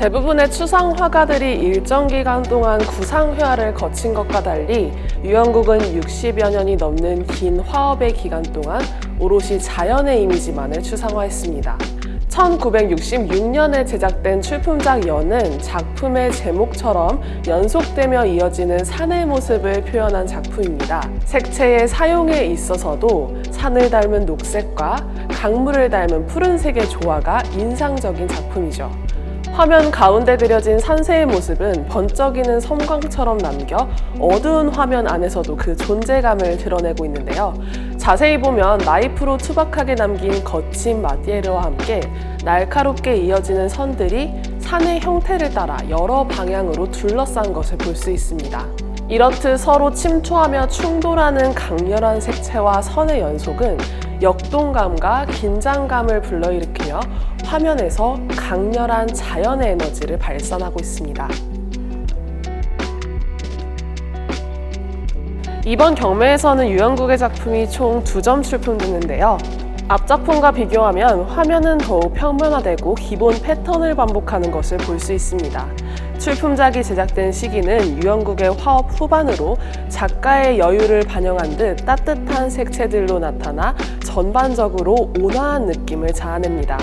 대부분의 추상 화가들이 일정 기간 동안 구상회화를 거친 것과 달리 유영국은 60여 년이 넘는 긴 화업의 기간 동안 오롯이 자연의 이미지만을 추상화했습니다. 1966년에 제작된 출품작 연은 작품의 제목처럼 연속되며 이어지는 산의 모습을 표현한 작품입니다. 색채의 사용에 있어서도 산을 닮은 녹색과 강물을 닮은 푸른색의 조화가 인상적인 작품이죠. 화면 가운데 그려진 산세의 모습은 번쩍이는 섬광처럼 남겨 어두운 화면 안에서도 그 존재감을 드러내고 있는데요. 자세히 보면 나이프로 투박하게 남긴 거친 마디에르와 함께 날카롭게 이어지는 선들이 산의 형태를 따라 여러 방향으로 둘러싼 것을 볼 수 있습니다. 이렇듯 서로 침투하며 충돌하는 강렬한 색채와 선의 연속은 역동감과 긴장감을 불러일으키며 화면에서 강렬한 자연의 에너지를 발산하고 있습니다. 이번 경매에서는 유영국의 작품이 총 두 점 출품됐는데요. 앞 작품과 비교하면 화면은 더욱 평면화되고 기본 패턴을 반복하는 것을 볼 수 있습니다. 출품작이 제작된 시기는 유영국의 화업 후반으로 작가의 여유를 반영한 듯 따뜻한 색채들로 나타나 전반적으로 온화한 느낌을 자아냅니다.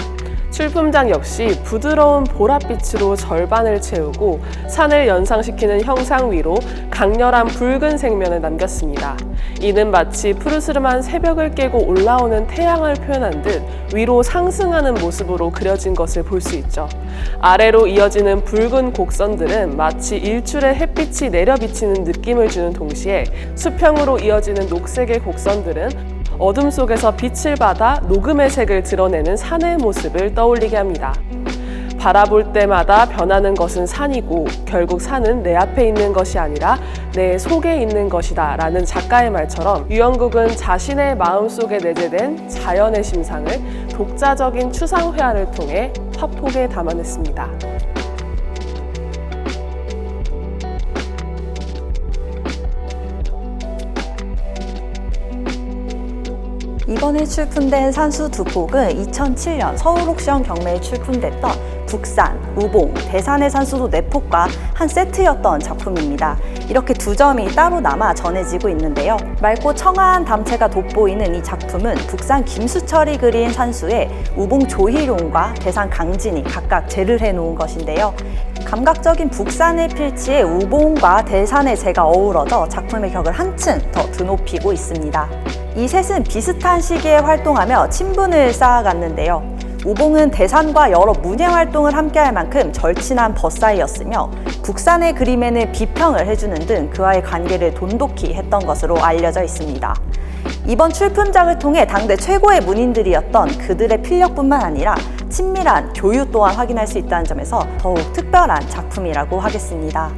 출품작 역시 부드러운 보랏빛으로 절반을 채우고 산을 연상시키는 형상 위로 강렬한 붉은 색면을 남겼습니다. 이는 마치 푸르스름한 새벽을 깨고 올라오는 태양을 표현한 듯 위로 상승하는 모습으로 그려진 것을 볼 수 있죠. 아래로 이어지는 붉은 곡선들은 마치 일출의 햇빛이 내려 비치는 느낌을 주는 동시에 수평으로 이어지는 녹색의 곡선들은 어둠 속에서 빛을 받아 녹음의 색을 드러내는 산의 모습을 떠올리게 합니다. 바라볼 때마다 변하는 것은 산이고 결국 산은 내 앞에 있는 것이 아니라 내 속에 있는 것이다 라는 작가의 말처럼 유영국은 자신의 마음속에 내재된 자연의 심상을 독자적인 추상회화를 통해 화폭에 담아냈습니다. 이번에 출품된 산수 두 폭은 2007년 서울 옥션 경매에 출품됐던 북산, 우봉, 대산의 산수도 네 폭과 한 세트였던 작품입니다. 이렇게 두 점이 따로 남아 전해지고 있는데요. 맑고 청아한 담채가 돋보이는 이 작품은 북산 김수철이 그린 산수에 우봉 조희룡과 대산 강진이 각각 제를 해놓은 것인데요. 감각적인 북산의 필치에 우봉과 대산의 재가 어우러져 작품의 격을 한층 더 드높이고 있습니다. 이 셋은 비슷한 시기에 활동하며 친분을 쌓아갔는데요. 우봉은 대산과 여러 문예 활동을 함께할 만큼 절친한 벗사이였으며 북산의 그림에는 비평을 해주는 등 그와의 관계를 돈독히 했던 것으로 알려져 있습니다. 이번 출품작을 통해 당대 최고의 문인들이었던 그들의 필력뿐만 아니라 친밀한 교유 또한 확인할 수 있다는 점에서 더욱 특별한 작품이라고 하겠습니다.